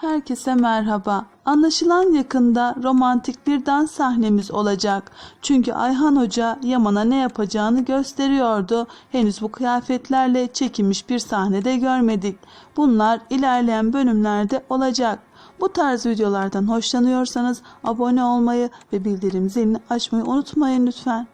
Herkese merhaba. Anlaşılan yakında romantik bir dans sahnemiz olacak. Çünkü Ayhan Hoca Yaman'a ne yapacağını gösteriyordu. Henüz bu kıyafetlerle çekilmiş bir sahnede görmedik. Bunlar ilerleyen bölümlerde olacak. Bu tarz videolardan hoşlanıyorsanız abone olmayı ve bildirim zilini açmayı unutmayın lütfen.